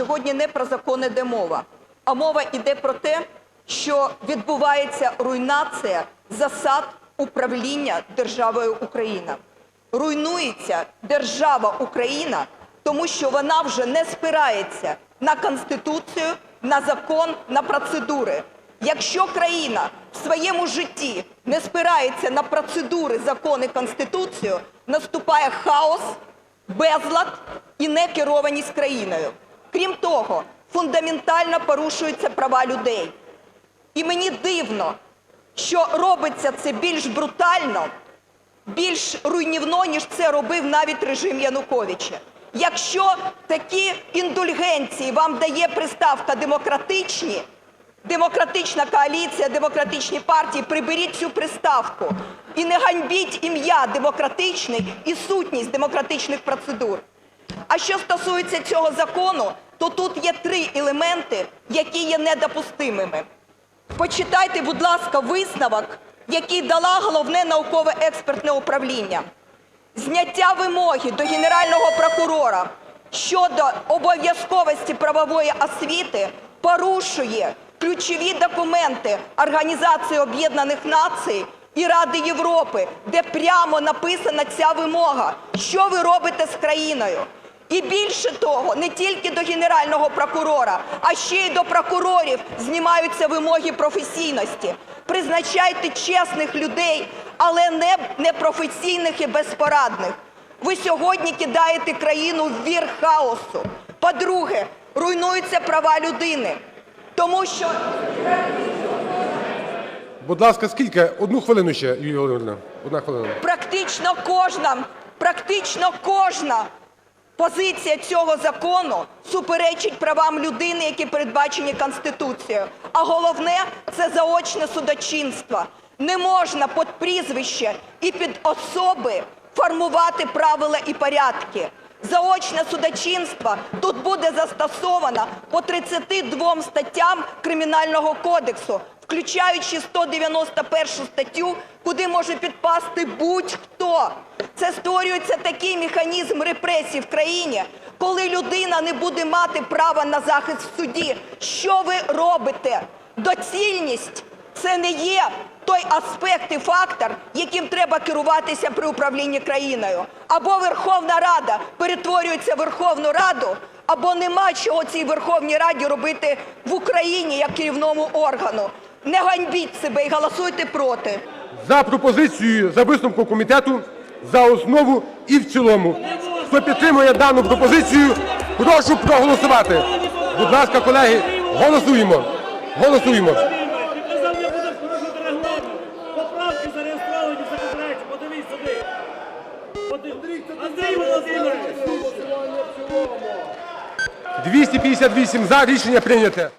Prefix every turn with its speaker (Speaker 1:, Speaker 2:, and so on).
Speaker 1: сьогодні не про закон іде мова, а мова йде про те, що відбувається руйнація засад управління державою Україна. Руйнується держава Україна, тому що вона вже не спирається на Конституцію, на закон, на процедури. Якщо країна в своєму житті не спирається на процедури, закони, Конституцію, наступає хаос, безлад і некерованість країною. Крім того, фундаментально порушуються права людей. І мені дивно, що робиться це більш брутально, більш руйнівно, ніж це робив навіть режим Януковича. Якщо такі індульгенції вам дає приставка демократичні, демократична коаліція, демократичні партії, приберіть цю приставку і не ганьбіть ім'я демократичний і сутність демократичних процедур. А що стосується цього закону, то тут є три елементи, які є недопустимими. Почитайте, будь ласка, висновок, який дала головне науково-експертне управління. Зняття вимоги до Генерального прокурора щодо обов'язковості правової освіти порушує ключові документи Організації Об'єднаних Націй і Ради Європи, де прямо написана ця вимога. Що ви робите з країною? І більше того, не тільки до Генерального прокурора, а ще й до прокурорів знімаються вимоги професійності. Призначайте чесних людей, але не непрофесійних і безпорадних. Ви сьогодні кидаєте країну в вір хаосу. По-друге, руйнуються права людини, тому що
Speaker 2: Будь ласка, скільки? Одну хвилину ще, Юлія Володимирівна. Одна хвилина.
Speaker 1: практично кожна, практично кожна позиція цього закону суперечить правам людини, які передбачені Конституцією. А головне це заочне судочинство. Не можна під прізвище і під особи формувати правила і порядки. Заочне судочинство тут буде застосовано по 32 статтям Кримінального кодексу, включаючи 191 статтю, куди може підпасти будь-хто. Це створюється такий механізм репресій в країні, коли людина не буде мати права на захист в суді. Що ви робите? Доцільність це не є той аспект і фактор, яким треба керуватися при управлінні країною. Або Верховна Рада перетворюється в Верховну Раду, або нема чого цій Верховній Раді робити в Україні як керівному органу. Не ганьбіть себе і голосуйте проти.
Speaker 2: За пропозицією, за висновком комітету, за основу і в цілому. Хто підтримує дану пропозицію, прошу проголосувати. Будь ласка, колеги, голосуємо. Голосуємо.
Speaker 3: Андрій Володимирович.
Speaker 2: 258 за. Рішення прийняте.